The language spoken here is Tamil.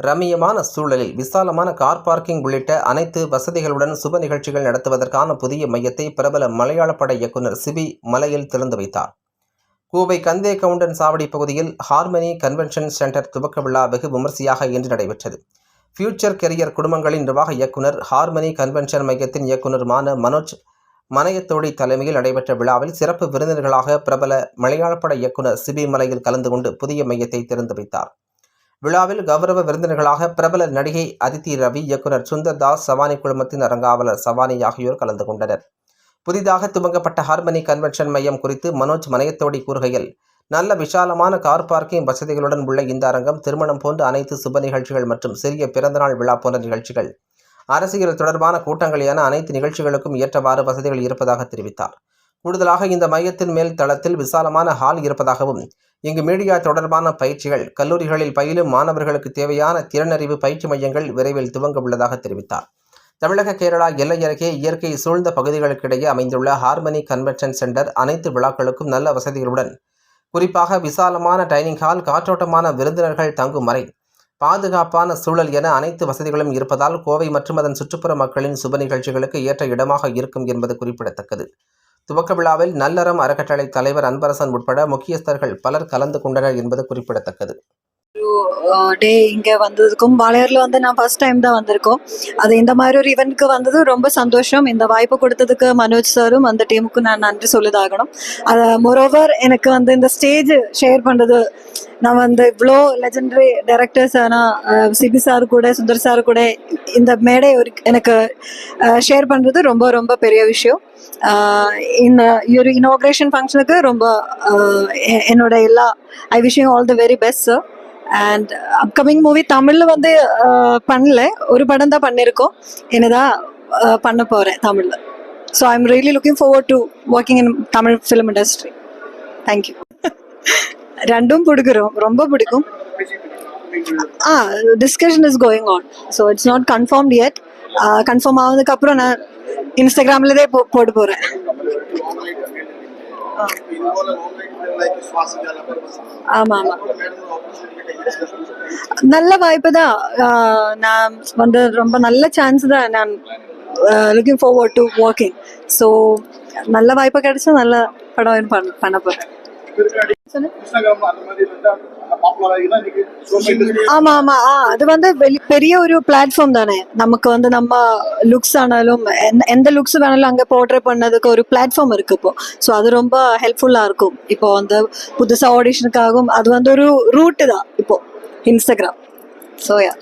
ரம்மியமான சூழலில் விசாலமான கார் பார்க்கிங் உள்ளிட்ட அனைத்து வசதிகளுடன் சுப நிகழ்ச்சிகள் நடத்துவதற்கான புதிய மையத்தை பிரபல மலையாள பட இயக்குனர் சிபி மலையில் திறந்து வைத்தார். கூவை கந்தே கவுண்டன் சாவடி பகுதியில் ஹார்மனி கன்வென்ஷன் சென்டர் துவக்க விழா வெகு விமர்சையாக இன்று நடைபெற்றது. ஃபியூச்சர் கெரியர் குடும்பங்களின் நிர்வாக இயக்குனர் ஹார்மனி கன்வென்ஷன் மையத்தின் இயக்குனருமான மனோஜ் மனையத்தோடி தலைமையில் நடைபெற்ற விழாவில் சிறப்பு விருந்தினர்களாக பிரபல மலையாள பட இயக்குனர் சிபி மலையில் கலந்து கொண்டு புதிய மையத்தை திறந்து வைத்தார். விழாவில் கௌரவ விருந்தினர்களாக பிரபல நடிகை அதித்தி ரவி இயக்குனர் சுந்தர் தாஸ் சவானி குழுமத்தின் அரங்காவலர் சவானி ஆகியோர் கலந்து கொண்டனர். புதிதாக துவங்கப்பட்ட ஹார்மனி கன்வென்ஷன் மையம் குறித்து மனோஜ் மனையத்தோடி கூறுகையில் நல்ல விசாலமான கார் பார்க்கிங் வசதிகளுடன் உள்ள இந்த அரங்கம் திருமணம் போன்ற அனைத்து சுப நிகழ்ச்சிகள் மற்றும் சிறிய பிறந்தநாள் விழா போன்ற நிகழ்ச்சிகள். அரசியல் தொடர்பான கூட்டங்கள் என அனைத்து நிகழ்ச்சிகளுக்கும் ஏற்றவாறு வசதிகள் இருப்பதாக தெரிவித்தார். கூடுதலாக இந்த மையத்தின் மேல் தளத்தில் விசாலமான ஹால் இருப்பதாகவும் இங்கு மீடியா தொடர்பான பயிற்சிகள் கல்லூரிகளில் பயிலும் மாணவர்களுக்கு தேவையான திறனறிவு பயிற்சி மையங்கள் விரைவில் துவங்க உள்ளதாக தெரிவித்தார். தமிழக கேரளா எல்லை அருகே இயற்கை சூழ்ந்த பகுதிகளுக்கிடையே அமைந்துள்ள ஹார்மனி கன்வென்ஷன் சென்டர் அனைத்து விழாக்களுக்கும் நல்ல வசதிகளுடன் குறிப்பாக விசாலமான டைனிங் ஹால் காற்றோட்டமான விருந்தினர்கள் தங்கும் வரை பாதுகாப்பான சூழல் என அனைத்து வசதிகளும் இருப்பதால் கோவை மற்றும் அதன் சுற்றுப்புற மக்களின் சுப நிகழ்ச்சிகளுக்கு ஏற்ற இடமாக இருக்கும் என்பது குறிப்பிடத்தக்கது. துவக்க விழாவில் நல்லறம் அறக்கட்டளை தலைவர் அன்பரசன் உட்பட முக்கியஸ்தர்கள் பலர் கலந்து கொண்டனர் என்பது குறிப்பிடத்தக்கது டே இங்கே வந்ததுக்கும் வாளையாரில் வந்து நான் ஃபர்ஸ்ட் டைம் தான் வந்திருக்கோம். அது இந்த மாதிரி ஒரு ஈவெண்ட்க்கு வந்தது ரொம்ப சந்தோஷம். இந்த வாய்ப்பு கொடுத்ததுக்கு மனோஜ் சாரும் அந்த டீமுக்கு நான் நன்றி சொல்லிதாகணும். அது மொரோவர் எனக்கு வந்து இந்த ஸ்டேஜ் ஷேர் பண்ணுறது நான் வந்து இவ்வளோ லெஜெண்டரி டைரக்டர்ஸ் ஆனால் சிபி சார் கூட சுந்தர் சார் கூட இந்த மேடை ஒரு எனக்கு ஷேர் பண்ணுறது ரொம்ப ரொம்ப பெரிய விஷயம். இந்த ஒரு இனாக்ரேஷன் ஃபங்க்ஷனுக்கு ரொம்ப என்னோட எல்லா ஐ விஷயம் all the very best sir and upcoming movie தமிழில் வந்து பண்ணல. ஒரு படம் தான் பண்ணியிருக்கோம் என்னதான் பண்ண போகிறேன் தமிழில். So I am really looking forward to working in Tamil film industry thank you ரெண்டும் பிடிக்கிறோம் ரொம்ப பிடிக்கும். ஆ discussion is going on so it's not confirmed yet confirm ஆனதுக்கப்புறம் நான் இன்ஸ்டாகிராம்லதே போ போட்டு போகிறேன் ஆமாம் ஆமாம் நல்ல வாய்ப்பு தான் நான் வந்து ரொம்ப நல்ல சான்ஸ் தான் நான் looking forward to working so நல்ல வாய்ப்பு கிடைச்சா நல்ல படம் பண்ண பண்ண போகிறேன் ஆமா ஆமா. அது வந்து பெரிய ஒரு பிளாட்ஃபார்ம் தானே. நமக்கு வந்து நம்ம லுக்ஸ் ஆனாலும் எந்த- லுக்ஸ் வேணாலும் அங்கே போர்ட்ரே பண்ணதுக்கு ஒரு பிளாட்ஃபார்ம் இருக்கு இப்போ. ஸோ அது ரொம்ப ஹெல்ப்ஃபுல்லாக இருக்கும். இப்போ வந்து புதுசாக ஆடிஷனுக்காகவும் அது வந்து ஒரு ரூட்டு தான் இப்போ இன்ஸ்டாகிராம் ஸோ யா